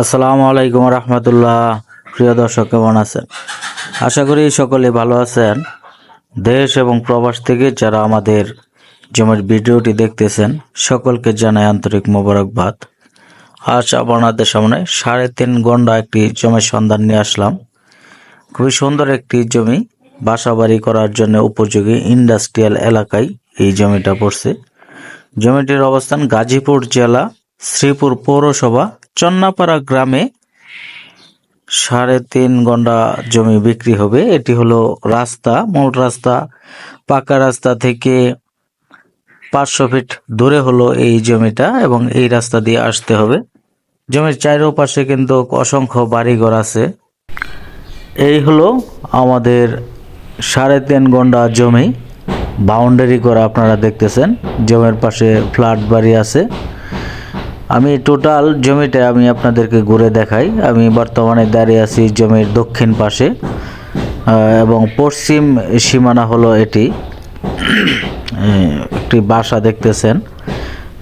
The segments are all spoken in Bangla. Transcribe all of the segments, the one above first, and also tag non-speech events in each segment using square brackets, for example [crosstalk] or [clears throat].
আসসালামু আলাইকুম রহমতুল্লাহ। প্রিয় দর্শক, কেমন আছেন? আশা করি সকলে ভালো আছেন। দেশ এবং প্রবাস থেকে যারা আমাদের জমির ভিডিওটি দেখতেছেন, সকলকে জানাই আন্তরিক মোবারকবাদ। আজ আপনাদের সামনে সাড়ে তিন ঘণ্টা একটি জমির সন্ধান নিয়ে আসলাম। খুবই সুন্দর একটি জমি। বাসাবাড়ি করার জন্য উপযোগী ইন্ডাস্ট্রিয়াল এলাকায় এই জমিটা পড়ছে। জমিটির অবস্থান গাজীপুর জেলা শ্রীপুর পৌরসভা চন্নাপাড়া গ্রামে সাড়ে তিন ঘণ্টা জমি বিক্রি হবে। এটি হলো রাস্তা, মূল রাস্তা। পাকা রাস্তা থেকে পাঁচশো ফিট দূরে হলো এই জমিটা এবং এই রাস্তা দিয়ে আসতে হবে। জমির চারোপাশে কিন্তু অসংখ্য বাড়িঘর আছে। এই হলো আমাদের সাড়ে তিন ঘণ্টা জমি। বাউন্ডারি করা আপনারা দেখতেছেন। জমির পাশে ফ্ল্যাট বাড়ি আছে। আমি টোটাল জমিটা আমি আপনাদেরকে ঘুরে দেখাই। আমি বর্তমানে দাঁড়িয়ে আছি জমির দক্ষিণ পাশে এবং পশ্চিম সীমানা হলো এটি। একটি বাসা দেখতেছেন।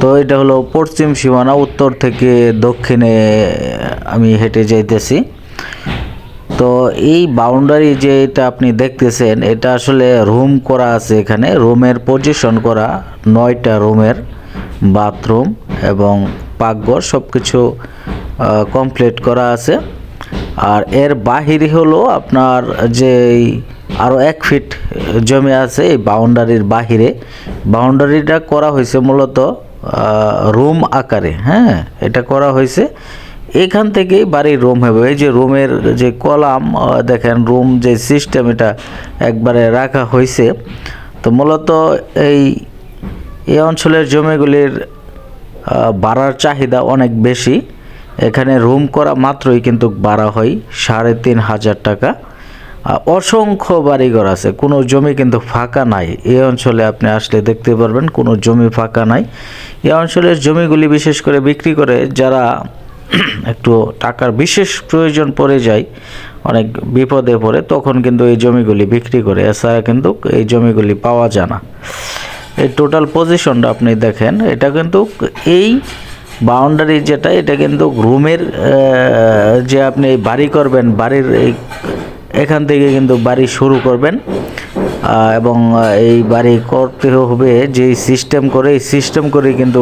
তো এটা হলো পশ্চিম সীমানা, উত্তর থেকে দক্ষিণে আমি হেঁটে যাইতেছি। তো এই বাউন্ডারি যে এটা আপনি দেখতেছেন, এটা আসলে রুম করা আছে এখানে। রুমের পজিশন করা নয়টা রুমের বাথরুম এবং পাকঘর সব কিছু কমপ্লিট করা আছে। আর এর বাহিরে হলো আপনার যে আরও এক ফিট জমি আছে এই বাউন্ডারির বাহিরে। বাউন্ডারিটা করা হয়েছে মূলত রুম আকারে হ্যাঁ এটা করা হয়েছে। এখান থেকেই বাড়ির রুম হবে। এই যে রুমের যে কলাম দেখেন রুম যে সিস্টেম এটা একবারে রাখা হয়েছে। তো মূলত এই এই অঞ্চলের জমিগুলির ভাড়ার চাহিদা অনেক বেশি। এখানে রুম করা মাত্রই কিন্তু ভাড়া হয়, সাড়ে তিন হাজার টাকা। অসংখ্য বাড়িঘর আছে, কোনো জমি কিন্তু ফাঁকা নাই। এই অঞ্চলে আপনি আসলে দেখতে পারবেন, কোনো জমি ফাঁকা নাই। এই অঞ্চলের জমিগুলি বিশেষ করে বিক্রি করে যারা [clears throat] একটু টাকার বিশেষ প্রয়োজন পড়ে যায়, অনেক বিপদে পড়ে, তখন কিন্তু এই জমিগুলি বিক্রি করে। এছাড়া কিন্তু এই জমিগুলি পাওয়া যায় না। এই টোটাল পজিশনটা আপনি দেখেন, এটা কিন্তু এই বাউন্ডারি যেটা, এটা কিন্তু রুমের যে আপনি বাড়ি করবেন, বাড়ির এই এখান থেকে কিন্তু বাড়ি শুরু করবেন এবং এই বাড়ি করতে হবে যে সিস্টেম করে, এই সিস্টেম করে কিন্তু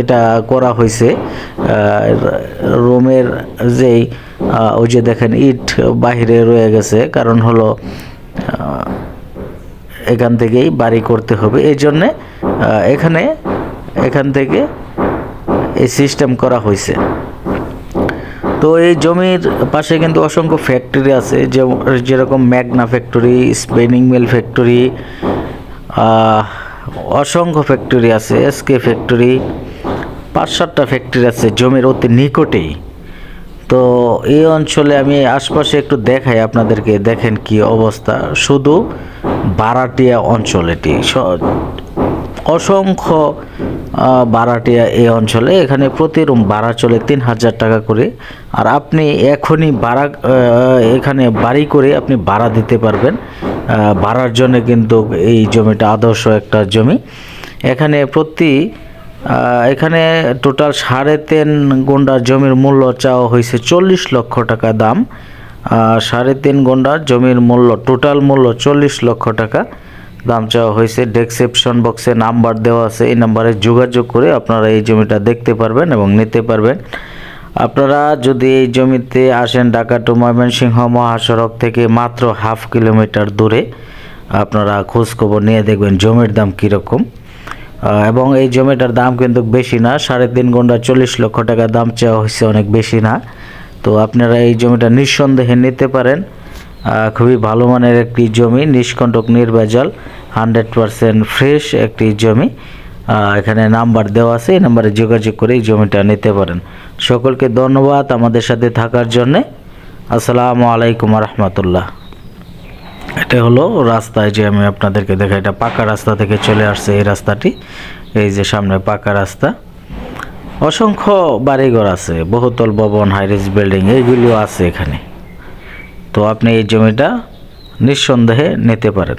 এটা করা হয়েছে রুমের যেই ওই যে দেখেন ইট বাহিরে রয়ে গেছে, কারণ হলো এখান থেকেই বাড়ি করতে হবে। এই জন্যে এখানে, এখান থেকে এই সিস্টেম করা হয়েছে। তো এই জমির পাশে কিন্তু অসংখ্য ফ্যাক্টরি আছে, যে, যেরকম Magna factory spinning mill factory অসংখ্য ফ্যাক্টরি আছে এসকে ফ্যাক্টরি পাঁচ সাতটা ফ্যাক্টরি আছে জমির অতি নিকটেই। তো এই অঞ্চলে আমি আশপাশে একটু দেখাই আপনাদেরকে, দেখেন কি অবস্থা। শুধু বারাটিয়া অঞ্চল এটি। স- অসংখ্য বারাটিয়া এই অঞ্চলে। এখানে প্রতি রুম ভাড়া চলে তিন হাজার টাকা করে। আর আপনি এখনই ভাড়া এখানে বাড়ি করে আপনি ভাড়া দিতে পারবেন। ভাড়ার জন্য কিন্তু এই জমিটা আদর্শ একটা জমি। এখানে প্রতি এখানে টোটাল সাড়ে তিন গুন্ডা জমির মূল্য চাওয়া হয়েছে চল্লিশ লক্ষ টাকা দাম। সাড়ে তিন গুন্ডা জমির মূল্য টোটাল মূল্য চল্লিশ লক্ষ টাকা দাম চাওয়া হয়েছে। ডেসক্রিপশন বক্সে নাম্বার দেওয়া আছে, এই নাম্বারে যোগাযোগ করে আপনারা এই জমিটা দেখতে পারবেন এবং নিতে পারবেন। আপনারা যদি এই জমিতে আসেন ঢাকা টু ময়মনসিংহ মহাসড়ক থেকে মাত্র হাফ কিলোমিটার দূরে, আপনারা খোঁজখবর নিয়ে দেখবেন জমির দাম কীরকম। এবং এই জমিটার দাম কিন্তু বেশি না, সাড়ে তিন ঘণ্টা চল্লিশ লক্ষ টাকা দাম চাওয়া হয়েছে অনেক বেশি না। তো আপনারা এই জমিটা নিঃসন্দেহে নিতে পারেন। খুবই ভালো মানের একটি জমি, নিষ্কণ্টক নির্ভেজাল, হান্ড্রেড পারসেন্ট ফ্রেশ একটি জমি। এখানে নাম্বার দেওয়া আছে, এই নাম্বারে যোগাযোগ করে এই জমিটা নিতে পারেন। সকলকে ধন্যবাদ আমাদের সাথে থাকার জন্যে। আসসালামু আলাইকুম রহমতুল্লাহ। এটা হলো রাস্তায় যে আমি আপনাদেরকে দেখাই, এটা পাকা রাস্তা থেকে চলে আসছে এই রাস্তাটি। এই যে সামনে পাকা রাস্তা। অসংখ্য বাড়িঘর আছে, বহুতল ভবন হাইরিস বিল্ডিং এইগুলিও আছে এখানে। তো আপনি এই জমিটা নিঃসন্দেহে নিতে পারেন।